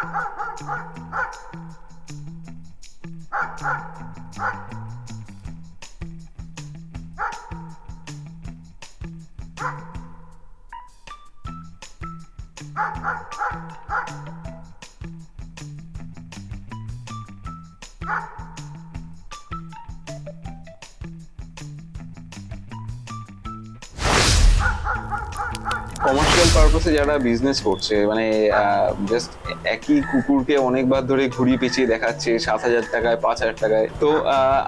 Ah! Commercial পারপাসে যারা business করছে মানে জাস্ট একই কুকুরকে অনেকবার ধরে ঘুরিয়ে পেঁচিয়ে দেখাচ্ছে সাত হাজার টাকায় পাঁচ হাজার টাকায়। তো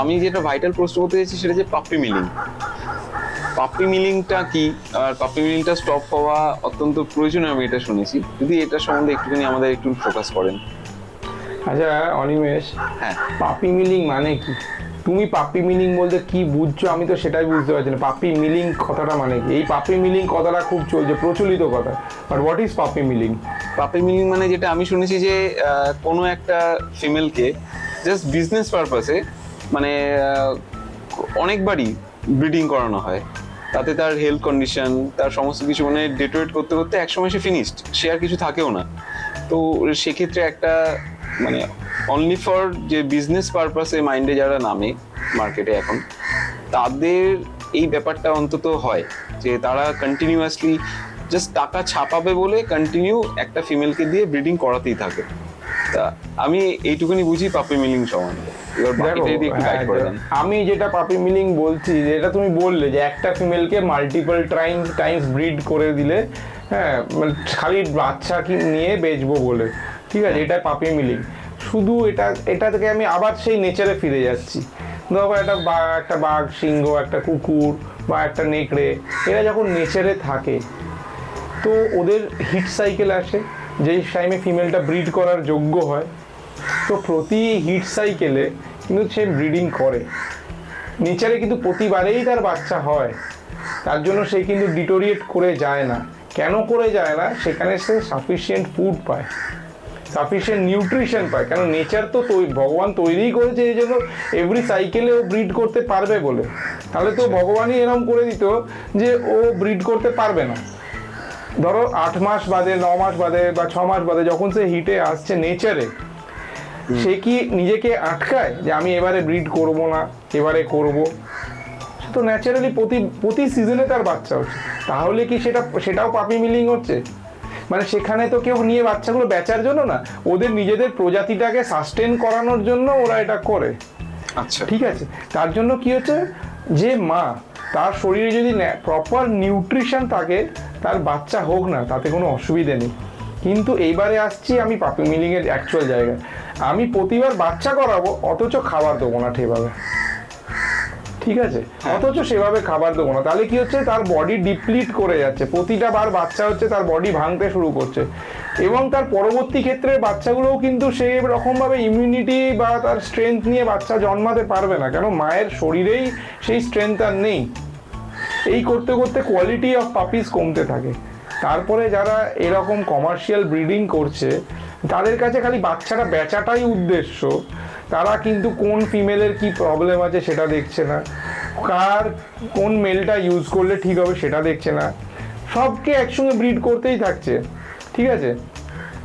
আমি যেটা ভাইটাল প্রশ্ন করতে চাইছি সেটা যে পাপ্পি মিলিং পাপ্পি মিলিংটা কি? আর পাপ্পি মিলিংটা স্টপ হওয়া অত্যন্ত প্রয়োজনীয় আমি এটা শুনেছি। যদি এটা সম্বন্ধে একটুখানি আমাদের একটু ফোকাস করেন। আচ্ছা অনিমেষ হ্যাঁ। পাপি মিলিং মানে কি? তুমি পাপি মিলিং বলতে কি বুঝছ? আমি তো সেটাই বুঝতে পারছি না। পাপি মিলিং কথাটা মানে কি? এই পাপি মিলিং কথাটা খুব চলছে, প্রচলিত কথা। But what is puppy milling? Puppy milling মানে যেটা আমি শুনেছি যে কোনো একটা ফিমেলকে জাস্ট বিজনেস পারপাসে মানে অনেকবারই ব্রিডিং করানো হয়। তাতে তার হেলথ কন্ডিশন তার সমস্ত কিছু মানে ডেটোরেট করতে করতে একসময় সে ফিনিশড সে আর কিছু থাকেও না। তো সেক্ষেত্রে একটা মানে অনলি ফর যে বিজনেস পারপাসে মাইন্ডে যারা নামে মার্কেটে এখন তাদের এই ব্যাপারটা অন্তত হয় যে তারা কন্টিনিউয়াসলি জাস্ট টাকা ছাপাবে বলে কন্টিনিউ একটা ফিমেলকে দিয়ে ব্রিডিং করাতেই থাকে। তা আমি এইটুকুনি বুঝি পাপি মিলিং সম্বন্ধে হ্যাঁ, আমি যেটা পাপি মিলিং বলছি যেটা তুমি বললে যে একটা ফিমেলকে মাল্টিপল টাইম টাইমস ব্রিড করে দিলে হ্যাঁ মানে খালি বাচ্চা নিয়ে বেচবো বলে। ঠিক আছে এটা পাপি মিলিং। শুধু এটা এটা থেকে আমি আবার সেই নেচারে ফিরে যাচ্ছি। ধরো একটা বাঘ একটা বাঘ, সিংহ, একটা কুকুর বা একটা নেকড়ে, এরা যখন নেচারে থাকে, তো ওদের হিট সাইকেল আসে। যেই টাইমে ফিমেলটা ব্রিড করার যোগ্য হয়, তো প্রতি হিট সাইকেলে কিন্তু সে ব্রিডিং করে। নেচারে কিন্তু প্রতিবারেই তার বাচ্চা হয়। তার জন্য সে কিন্তু ডিটোরিয়েট করে যায় না। কেন করে যায় না? সেখানে সে সাফিসিয়েন্ট ফুড পায়। সাফিসিয়েন্ট নিউট্রিশন পায়। কেন নেচার তো ভগবান তৈরিই করেছে এই জন্য এভরি সাইকেলে ও ব্রিড করতে পারবে বলে। তাহলে তো ভগবানই এরকম করে দিত যে ও ব্রিড করতে পারবে না। ধরো আট মাস বাদে ন মাস বাদে বা ছ মাস বাদে যখন সে হিটে আসছে নেচারে সে কি নিজেকে আটকায় যে আমি এবারে ব্রিড করব না এবারে করব? সে তো ন্যাচারালি প্রতি প্রতি সিজনে তার বাচ্চা হচ্ছে। তাহলে কি সেটা সেটাও পাপি মিলিং হচ্ছে? মানে সেখানে তো কেউ নিয়ে বাচ্চাগুলো বেচার জন্য না ওদের নিজেদের প্রজাতিটাকে সাস্টেন করানোর জন্য ওরা এটা করে। আচ্ছা। ঠিক আছে? তার জন্য কি হচ্ছে? যে মা তার শরীরে যদি প্রপার নিউট্রিশন থাকে তার বাচ্চা হোক না তাতে কোনো অসুবিধে নেই। কিন্তু এইবারে আসছি আমি পাপি মিলিং এর অ্যাকচুয়াল জায়গায়। আমি প্রতিবার বাচ্চা করাবো অথচ খাবার দেবো না ঠিকভাবে ঠিক আছে? অথচ সেভাবে খাবার দেবো না। তাহলে কি হচ্ছে? তার বডি ডিপ্লিট করে যাচ্ছে। প্রতিটা বার বাচ্চা হচ্ছে তার বডি ভাঙতে শুরু করছে। এবং তার পরবর্তী ক্ষেত্রে বাচ্চাগুলোও কিন্তু সেই রকমভাবে ইমিউনিটি বা তার স্ট্রেংথ নিয়ে বাচ্চা জন্মাতে পারবে না। কেন? মায়ের শরীরেই সেই স্ট্রেংথ আর নেই। এই করতে করতে কোয়ালিটি অফ পাপিস কমতে থাকে। তারপরে যারা এরকম কমার্শিয়াল ব্রিডিং করছে তাদের কাছে খালি বাচ্চাটা বেচাটাই উদ্দেশ্য। তারা কিন্তু কোন ফিমেলের কি প্রবলেম আছে সেটা দেখছে না। কার কোন মেলটা ইউজ করলে ঠিক হবে সেটা দেখছে না। সবকে একসঙ্গে ব্রিড করতেই থাকছে। ঠিক আছে?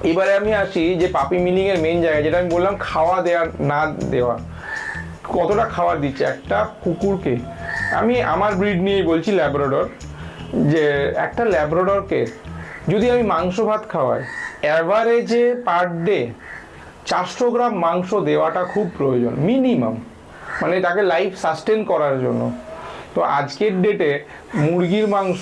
এবারে আমি আসি যে পাপি মিলিং এর মেন জায়গা যেটা আমি বললাম খাওয়া দেওয়া না দেওয়া। কতটা খাবার দিচ্ছে? একটা কুকুরকে। আমি আমার ব্রিড নিয়েই বলছি ল্যাব্রাডর যে একটা ল্যাব্রাডরকে যদি আমি মাংস ভাত খাওয়াই অ্যাভারেজে পার ডে চারশো গ্রাম মাংস দেওয়াটা খুব প্রয়োজন মিনিমাম মানে তাকে লাইফ সাস্টেন করার জন্য। তো আজকের ডেটে মুরগির মাংস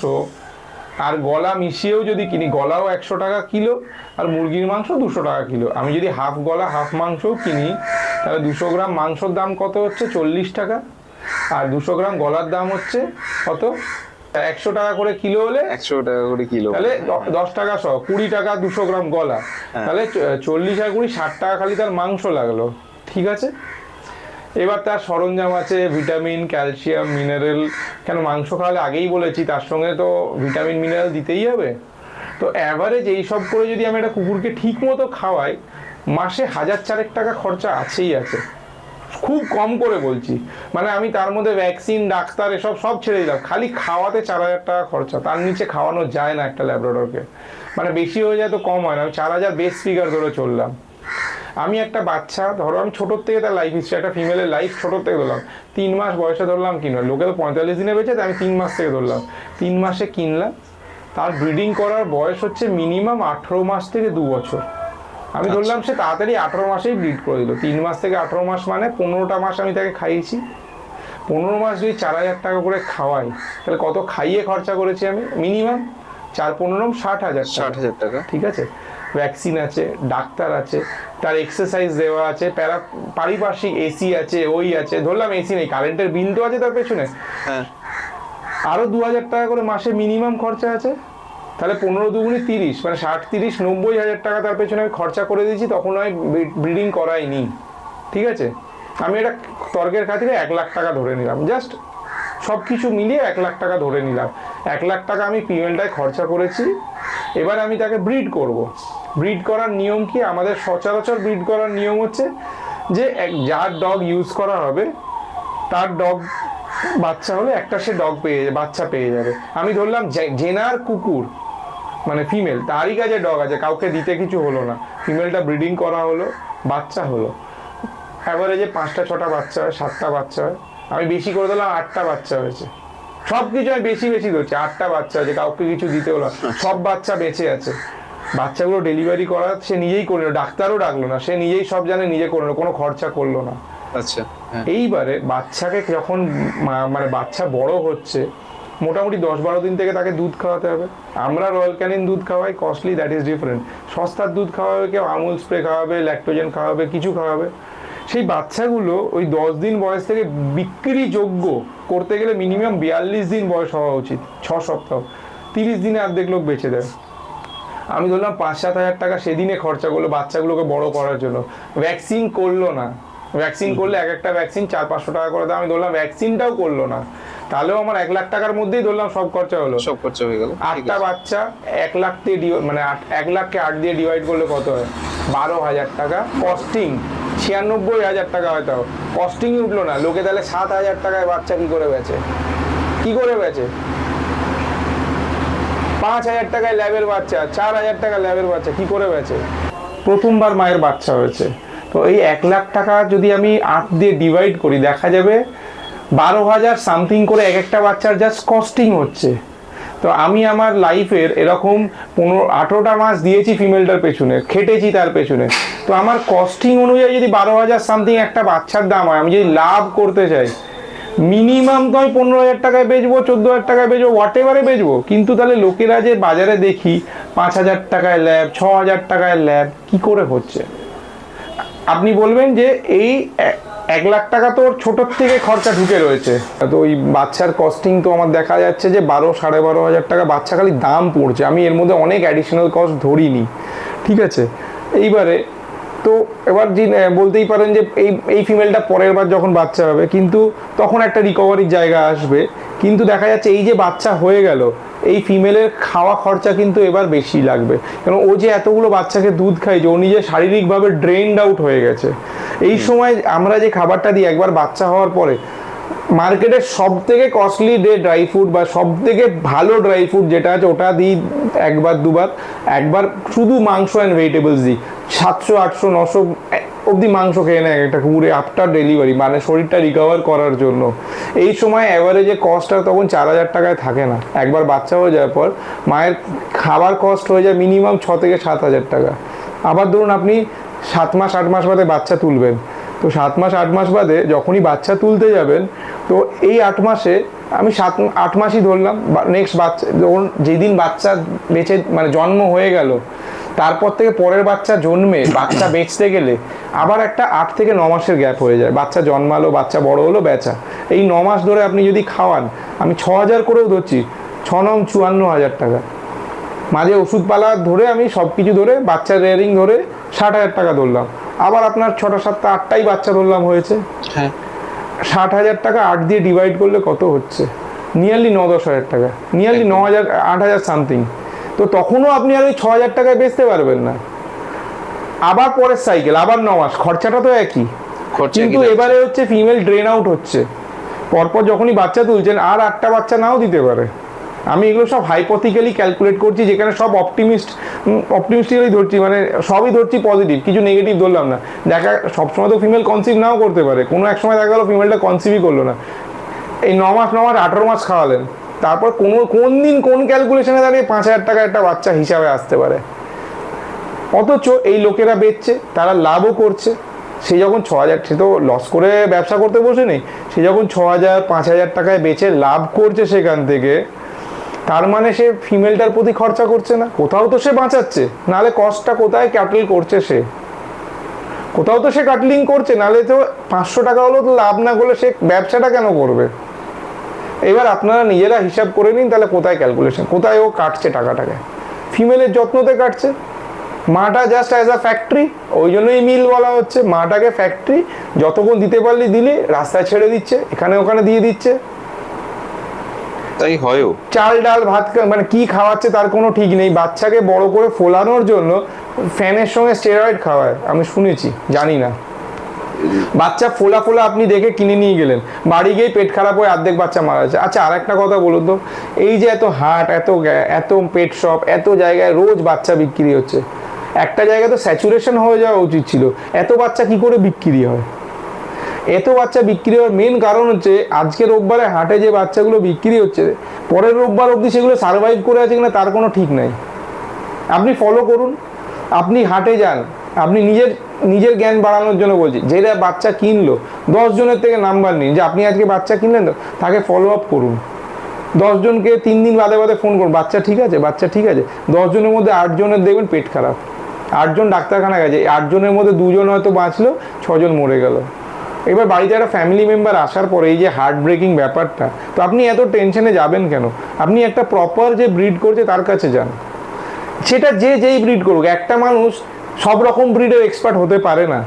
আর গলা মিশিয়েও যদি কিনি, গলাও একশো টাকা কিলো আর মুরগির মাংস দুশো টাকা কিলো। আমি যদি হাফ গলা হাফ মাংসও কিনি, তাহলে দুশো গ্রাম মাংসর দাম কত হচ্ছে? চল্লিশ টাকা। আর দুশো গ্রাম গলার দাম হচ্ছে কত? একশো টাকা করে কিলো হলে? একশো টাকা করে কিলো। তাহলে দশ টাকা সহ কুড়ি টাকা দুশো গ্রাম গলা। তাহলে চ- চল্লিশ আর কুড়ি ষাট টাকা খালি তার মাংস লাগল। ঠিক আছে? এবার তার সরঞ্জাম আছে ভিটামিন ক্যালসিয়াম মিনারেল। কেন মাংস খাওয়ালে আগেই বলেছি তার সঙ্গে তো ভিটামিন মিনারেল দিতেই হবে। তো অ্যাভারেজ এইসব করে যদি আমি একটা কুকুরকে ঠিক মতো খাওয়াই মাসে হাজার চারেক টাকা খরচা আছেই আছে। খুব কম করে বলছি। মানে আমি তার মধ্যে ভ্যাকসিন ডাক্তার এসব সব ছেড়ে দিলাম। খালি খাওয়াতে চার হাজার টাকা খরচা। তার নিচে খাওয়ানো যায় না একটা ল্যাবরেটরকে মানে বেশি হয়ে যায় তো কম হয় না। আমি চার হাজার বেস ফিগার ধরে চললাম। আমি একটা বাচ্চা, ধরো আমি ছোটোর থেকে তার লাইফ হিস্ট্রি একটা ফিমেলের লাইফ ছোটোর থেকে ধরলাম। তিন মাস বয়সে ধরলাম কিনলাম লোকে তো পঁয়তাল্লিশ দিনে বেঁচে আমি তিন মাস থেকে ধরলাম। তিন মাসে কিনলাম। তার ব্রিডিং করার বয়স হচ্ছে মিনিমাম আঠেরো মাস থেকে দু বছর। আমি ধরলাম সে তাড়াতাড়ি আঠেরো মাসেই ব্রিড করে দিল। তিন মাস থেকে আঠেরো মাস মানে পনেরোটা মাস আমি তাকে খাইয়েছি। পনেরো মাস যদি চার হাজার টাকা করে খাওয়াই তাহলে কত খাইয়ে খরচা করেছি আমি? মিনিমাম চার পনেরো ষাট হাজার ষাট হাজার টাকা। ঠিক আছে? ভ্যাকসিন আছে ডাক্তার আছে তার এক্সারসাইজ দেওয়া আছে প্যারা পারিপার্শ্বিক এসি আছে ওই আছে ধরলাম এসি নেই কারেন্টের বিল তো আছে তার পেছনে। হ্যাঁ। আরও দু হাজার টাকা করে মাসে মিনিমাম খরচা আছে? তাহলে পনেরো দুগুনি তিরিশ মানে ষাট তিরিশ, নব্বই হাজার টাকা তার পেছনে আমি খরচা করে দিয়েছি, তখন আমি ব্রিডিং করাইনি। ঠিক আছে? আমি এটা তর্কের খাতিরে এক লাখ টাকা ধরে নিলাম। জাস্ট সব কিছু মিলিয়ে এক লাখ টাকা ধরে নিলাম। এক লাখ টাকা আমি ফিমেলটায় খরচা করেছি। এবার আমি তাকে ব্রিড করব। ব্রিড করার নিয়ম কি? আমাদের সচরাচর ব্রিড করার নিয়ম হচ্ছে যে এক যার ডগ ইউজ করা হবে, তার ডগ বাচ্চা হলে একটা সে ডগ পেয়ে বাচ্চা পেয়ে যাবে। আমি ধরলাম জেনার কুকুর। মানে ফিমেল তারই কাছে ডগ আছে কাউকে দিতে কিছু হলো না। ফিমেলটা ব্রিডিং করা হলো বাচ্চা হলো। অ্যাভারেজে পাঁচটা ছটা বাচ্চা হয় সাতটা বাচ্চা হয়। আমি বেশি করে দিলাম আটটা বাচ্চা হয়েছে। সব কিছু আমি বেশি বেশি ধরছি আটটা বাচ্চা আছে কাউকে কিছু দিতে হলো সব বাচ্চা বেঁচে আছে। বাচ্চাগুলো ডেলিভারি করা সে নিজেই করল ডাক্তারও ডাকলো না সে নিজেই সব জানে নিজে করল কোনো খরচা করল না। আচ্ছা হ্যাঁ। এইবারে বাচ্চাকে যখন মানে বাচ্চা বড় হচ্ছে মোটামুটি দশ বারো দিন থেকে তাকে দুধ খাওয়াতে হবে। আমরা রয়্যাল ক্যানিন দুধ খাওয়াই কস্টলি দ্যাট ইজ ডিফারেন্ট সস্তার দুধ খাওয়াবে কেউ, আমুল স্প্রে খাওয়াবে ল্যাক্টোজেন খাওয়াবে, কিছু খাওয়াবে। সেই বাচ্চাগুলো ওই দশ দিন বয়স থেকে বিক্রিযোগ্য করতে গেলে মিনিমাম বিয়াল্লিশ দিন বয়স হওয়া উচিত, ছ সপ্তাহ। তিরিশ দিনে অর্ধেক লোক বেঁচে দেয় আমি ধরলাম পাঁচ সাত হাজার টাকা সেদিনে খরচা করল বাচ্চাগুলোকে বড় করার জন্য। ভ্যাকসিন করল না। ভ্যাকসিন করলে এক একটা ভ্যাকসিন চার পাঁচশো টাকা করে দাম। আমি ধরলাম ভ্যাকসিনটাও করল না। তাহলেও আমার এক লাখ টাকার মধ্যেই ধরলাম সব খরচা হলো। সব খরচা হয়ে গেল। আটটা বাচ্চা এক লাখ দিয়ে মানে এক লাখকে আট দিয়ে ডিভাইড করলে কত হয়? বারো হাজার টাকা। কস্টিং ছিয়ানব্বই হাজার টাকা হয়তো কস্টিংই উঠল না। লোকে তাহলে সাত হাজার টাকায় বাচ্চা কি করে বেচে? কি করে বেচে? পাঁচ হাজার টাকায় ল্যাবের বাচ্চা চার হাজার টাকা ল্যাবের বাচ্চা কি করে বেচে? প্রথমবার মায়ের বাচ্চা হয়েছে। তো এই এক লাখ টাকা যদি আমি আট দিয়ে ডিভাইড করি দেখা যাবে বারো হাজার সামথিং করে এক একটা বাচ্চার জাস্ট কস্টিং হচ্ছে। তো আমি আমার লাইফের এরকম পনেরো, আঠেরোটা মাস দিয়েছি ফিমেলটার পেছনে, খেটেছি তার পেছনে। তো আমার কস্টিং অনুযায়ী যদি বারো হাজার সামথিং একটা বাচ্চার দাম হয়, আমি যদি লাভ করতে চাই মিনিমাম তো আমি পনেরো হাজার টাকায় বেচবো, চোদ্দ হাজার টাকায় বেচবো হোয়াট এভারে বেচবো। কিন্তু তাহলে লোকেরা যে বাজারে দেখি, পাঁচ হাজার টাকায় ল্যাব ছ হাজার টাকায় ল্যাব কি করে হচ্ছে? আপনি বলবেন যে এই এক লাখ টাকা তো ওর ছোটোর থেকে খরচা ঢুকে রয়েছে। তো ওই বাচ্চার কস্টিং তো আমার দেখা যাচ্ছে যে বারো, সাড়ে বারো হাজার টাকা বাচ্চা খালি দাম পড়ছে। আমি এর মধ্যে অনেক অ্যাডিশনাল কস্ট ধরিনি। ঠিক আছে? এইবারে তো এবার বলতেই পারেন যে এই এই ফিমেলটা পরের বার যখন বাচ্চা হবে, কিন্তু তখন একটা রিকভারির জায়গা আসবে। কিন্তু দেখা যাচ্ছে এই যে বাচ্চা হয়ে গেল এই ফিমেলের খাওয়া খরচা কিন্তু এবার বেশি লাগবে। কারণ ও যে এতগুলো বাচ্চাকে দুধ খাইছে ও নিজে শারীরিকভাবে ড্রেনড আউট হয়ে গেছে। এই সময় আমরা যে খাবারটা দিই একবার বাচ্চা হওয়ার পরে মার্কেটের সব থেকে কস্টলি ডে ড্রাই ফ্রুট বা সব থেকে ভালো ড্রাই ফ্রুট যেটা আছে, ওটা দিই একবার, দুবার। একবার শুধু মাংস অ্যান্ড ভেজিটেবলস দিই। সাতশো, আটশো, নশো অবধি মাংস খেয়ে নেয় একটা কুকুরে আফটার ডেলিভারি মানে শরীরটা রিকভার করার জন্য। এই সময় অ্যাভারেজে কস্টটা তখন চার হাজার টাকায় থাকে না। একবার বাচ্চা হয়ে যাওয়ার পর মায়ের খাবার কস্ট হয়ে যায় মিনিমাম ছ থেকে সাত হাজার টাকা। আবার ধরুন আপনি সাত মাস, আট মাস বাদে বাচ্চা তুলবেন। তো সাত মাস, আট মাস বাদে যখনই বাচ্চা তুলতে যাবেন, তো এই আট মাসে আমি সাত, আট মাসই ধরলাম। নেক্সট বাচ্চা, ধরুন যেদিন বাচ্চা বেঁচে মানে জন্ম হয়ে গেল, তারপর থেকে পরের বাচ্চা জন্মে, বাচ্চা বেচতে গেলে আবার একটা আট থেকে ন মাসের গ্যাপ হয়ে যায়। বাচ্চা জন্মালো, বাচ্চা বড় হলো, বেচা। এই ন মাস ধরে আপনি যদি খাওয়ান, আমি ছ হাজার করেও ধরছি, ছ নং চুয়ান্ন হাজার টাকা। মাঝে ওষুধপালা ধরে আমি সব কিছু ধরে বাচ্চা রেয়ারিং ধরে ষাট হাজার টাকা ধরলাম। আবার আপনার ছটা সাতটা আটটাই বাচ্চা ধরলাম হয়েছে। হ্যাঁ। ষাট হাজার টাকা আট দিয়ে ডিভাইড করলে কত হচ্ছে? নিয়ারলি ন দশ হাজার টাকা নিয়ারলি ন হাজার আট হাজার সামথিং তো তখনও আপনি আর ওই ছ হাজার টাকায় বেচতে পারবেন না। আবার পরের সাইকেল আবার ন মাস খরচাটা তো একই। কিন্তু এবারে হচ্ছে ফিমেল ড্রেন আউট হচ্ছে। পরপর যখনই বাচ্চা তুলছেন আর আটটা বাচ্চা নাও দিতে পারে। আমি এগুলো সব হাইপোথিক্যালি ক্যালকুলেট করছি, যেখানে সব অপটিমিস্ট অপটিমিস্টিক্যালি ধরছি মানে সবই ধরছি পজিটিভ কিছু নেগেটিভ ধরলাম না। দেখা, সবসময় তো ফিমেল কনসিভ নাও করতে পারে। কোনো এক সময় দেখা গেলো ফিমেলটা কনসিভই করল না। এই ন মাস ন মাস, আঠারো মাস খাওয়ালেন। তারপর কোনো, কোন দিন কোন ক্যালকুলেশনে দাঁড়িয়ে পাঁচ হাজার টাকা একটা বাচ্চা হিসাবে আসতে পারে? অথচ এই লোকেরা বেচছে, তারা লাভও করছে। সে যখন ছ হাজার, সে তো লস করে ব্যবসা করতে বসে নেই সে যখন ছ হাজার, পাঁচ হাজার টাকায় বেচে লাভ করছে সেখান থেকে তার মানে সে ফিমেলটার প্রতি খরচা করছে না? কোথাও তো সে বাঁচাচ্ছে। নাহলে কস্টটা কোথায় ক্যাটেল করছে সে? কোথাও তো সে কাটলিং করছে নাহলে তো পাঁচশো টাকা হলেও তো লাভ না করলে সে ব্যবসাটা কেন করবে? এবার আপনারা নিজেরা হিসাব করে নিন, তাহলে কোথায় ক্যালকুলেশন কোথায় ও কাটছে টাকাটাকে? ফিমেলের যত্নতে কাটছে। মাটা জাস্ট অ্যাজ আ ফ্যাক্টরি ওই জন্যই মিল বলা হচ্ছে। মাটাকে ফ্যাক্টরি যতক্ষণ দিতে পারলি দিলে, রাস্তায় ছেড়ে দিচ্ছে, এখানে ওখানে দিয়ে দিচ্ছে। তাই হয়ও। চাল, ডাল, ভাত মানে কি খাওয়াচ্ছে তার কোনো ঠিক নেই। বাচ্চাকে বড় করে ফোলানোর জন্য ফ্যানের সঙ্গে স্টেরয়েড খাওয়ায়। আমি শুনেছি, জানি না। বাচ্চা ফোলা ফোলা আপনি দেখে কিনে নিয়ে গেলেন। বাড়ি গিয়ে পেট খারাপ হয়ে অর্ধেক বাচ্চা মারা যাচ্ছে। আচ্ছা আর একটা কথা বলুন তো। এই যে এত হাট, এত এত পেট শপ এত জায়গায় রোজ বাচ্চা বিক্রি হচ্ছে। একটা জায়গায় তো স্যাচুরেশন হয়ে যাওয়া উচিত ছিল। এত বাচ্চা কি করে বিক্রি হয়? এত বাচ্চা বিক্রি হওয়ার মেন কারণ হচ্ছে আজকে রোববারে হাটে যে বাচ্চাগুলো বিক্রি হচ্ছে, পরের রোববার অবধি সেগুলো সার্ভাইভ করে আছে কিনা তার কোনো ঠিক নাই। আপনি ফলো করুন, আপনি হাটে যান, আপনি নিজের নিজের জ্ঞান বাড়ানোর জন্য বলছি, যেটা বাচ্চা কিনলো জনের থেকে নাম্বার নিন, যে আপনি আজকে বাচ্চা কিনলেন তো তাকে ফলো আপ করুন। দশজনকে তিন দিন বাদে বাদে ফোন করুন, বাচ্চা ঠিক আছে, বাচ্চা ঠিক আছে। দশজনের মধ্যে আটজনের দেখবেন পেট খারাপ। আটজন ডাক্তারখানা গেছে আটজনের মধ্যে দুজন হয়তো বাঁচলো, ছজন মরে গেল। এবার বাড়িতে একটা ফ্যামিলি মেম্বার আসার পরে এই যে হার্ট ব্রেকিং ব্যাপারটা, তো আপনি এত টেনশনে যাবেন কেন? আপনি একটা প্রপার যে ব্রিড করছে তার কাছে যান। সেটা যে যেই ব্রিড করুক, একটা মানুষ সব রকম ব্রিডের এক্সপার্ট হতে পারে না।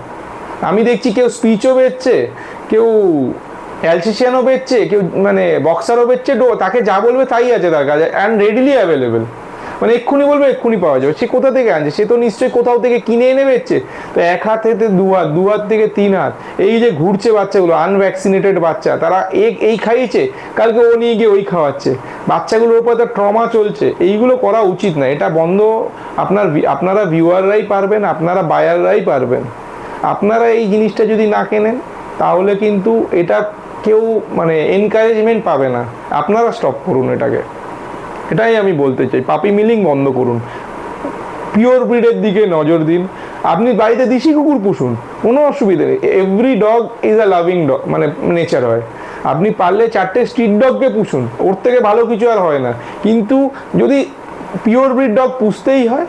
আমি দেখছি কেউ স্পিচও বেচছে, কেউ অ্যালসিশিয়ানও বেচছে, কেউ মানে বক্সারও বেচছে ডো তাকে যা বলবে তাই আছে তার কাছে অ্যান্ড রেডিলি অ্যাভেলেবেল মানে এক্ষুনি বলবে, এক্ষুনি পাওয়া যাবে। সে কোথা থেকে আনছে? সে তো নিশ্চয়ই কোথাও থেকে কিনে এনে বেচছে। তো এক হাত থেকে দু হাত দু হাত থেকে তিন হাত, এই যে ঘুরছে বাচ্চাগুলো আনভ্যাকসিনেটেড বাচ্চা, তারা এই খাইয়েছে, কালকে ও নিয়ে গিয়ে ওই খাওয়াচ্ছে। বাচ্চাগুলোর উপর তো ট্রমা চলছে, এইগুলো করা উচিত না, এটা বন্ধ। আপনার আপনারা ভিউয়াররাই পারবেন, আপনারা বায়াররাই পারবেন। আপনারা এই জিনিসটা যদি না কেনেন, তাহলে কিন্তু এটা কেউ মানে এনকারেজমেন্ট পাবে না। আপনারা স্টপ করুন এটাকে। এটাই আমি বলতে চাই। পাপি মিলিং বন্ধ করুন। পিওর ব্রিডের দিকে নজর দিন। আপনি বাড়িতে দিশি কুকুর পুষুন, কোনো অসুবিধা নেই। Every dog is a loving dog মানে নেচার হয়। আপনি পারলে চারটে স্ট্রিট ডগকে পুষুন, ওর থেকে ভালো কিছু আর হয় না। কিন্তু যদি পিওর ব্রিড ডগ পুষতেই হয়,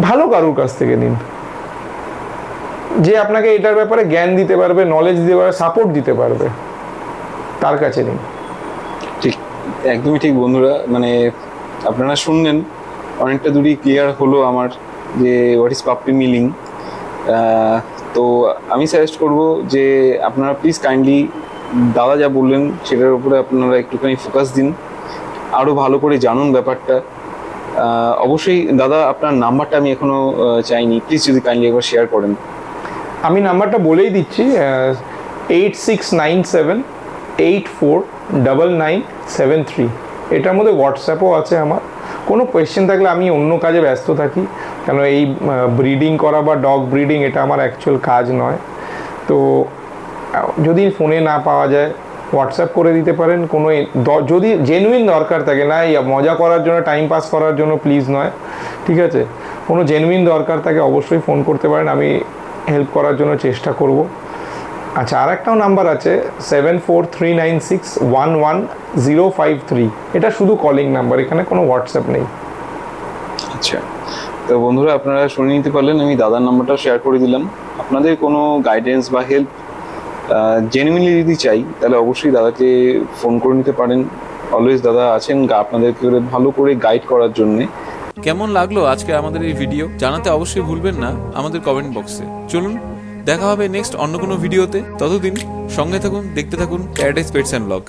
ভালো কারুর কাছ থেকে নিন। যে আপনাকে এটার ব্যাপারে জ্ঞান দিতে পারবে নলেজ দিতে পারবে সাপোর্ট দিতে পারবে, তার কাছে নিন। ঠিক, একদমই ঠিক বন্ধুরা। মানে আপনারা শুনলেন অনেকটা দূরই ক্লিয়ার হলো আমার যে হোয়াট ইজ পাপ্পি মিলিং তো আমি সাজেস্ট করব যে আপনারা প্লিজ কাইন্ডলি দাদা যা বললেন সেটার উপরে আপনারা একটুখানি ফোকাস দিন। আরও ভালো করে জানুন ব্যাপারটা। অবশ্যই দাদা আপনার নাম্বারটা আমি এখনও আহ, চাইনি। প্লিজ যদি কাইন্ডলি একবার শেয়ার করেন। আমি নাম্বারটা বলেই দিচ্ছি eight six nine seven eight four double nine seven three এটার মধ্যে হোয়াটসঅ্যাপও আছে আমার। কোনো কোয়েশ্চেন থাকলে আমি অন্য কাজে ব্যস্ত থাকি। কেন এই ব্রিডিং করা বা ডগ ব্রিডিং এটা আমার অ্যাকচুয়াল কাজ নয়। তো যদি ফোনে না পাওয়া যায় হোয়াটসঅ্যাপ করে দিতে পারেন। কোনো যদি জেনুইন দরকার থাকে, না মজা করার জন্য টাইম পাস করার জন্য প্লিজ নয়। ঠিক আছে? কোনো জেনুইন দরকার থাকে, অবশ্যই ফোন করতে পারেন। আমি হেল্প করার জন্য চেষ্টা করব। আচ্ছা আর একটাও নাম্বার আছে seven four three nine six one one zero five three এটা শুধু কলিং নাম্বার এখানে কোনো হোয়াটসঅ্যাপ নেই। আচ্ছা তো বন্ধুরা আপনারা শুনে নিতে পারলেন আমি দাদার নাম্বারটা শেয়ার করে দিলাম। আপনাদের কোনো গাইডেন্স বা হেল্প জেনুইনলি যদি চাই তাহলে অবশ্যই দাদাকে ফোন করে নিতে পারেন। অলওয়েজ দাদা আছেন গা- আপনাদেরকে করে ভালো করে গাইড করার জন্যে। কেমন লাগল আজকে আমাদের এই ভিডিও জানাতে অবশ্যই ভুলবেন না আমাদের কমেন্ট বক্সে চলুন দেখা হবে নেক্সট অন্য কোনো ভিডিওতে ততদিন সঙ্গে থাকুন, দেখতে থাকুন প্যারাডাইস পেটস অ্যান্ড ব্লগ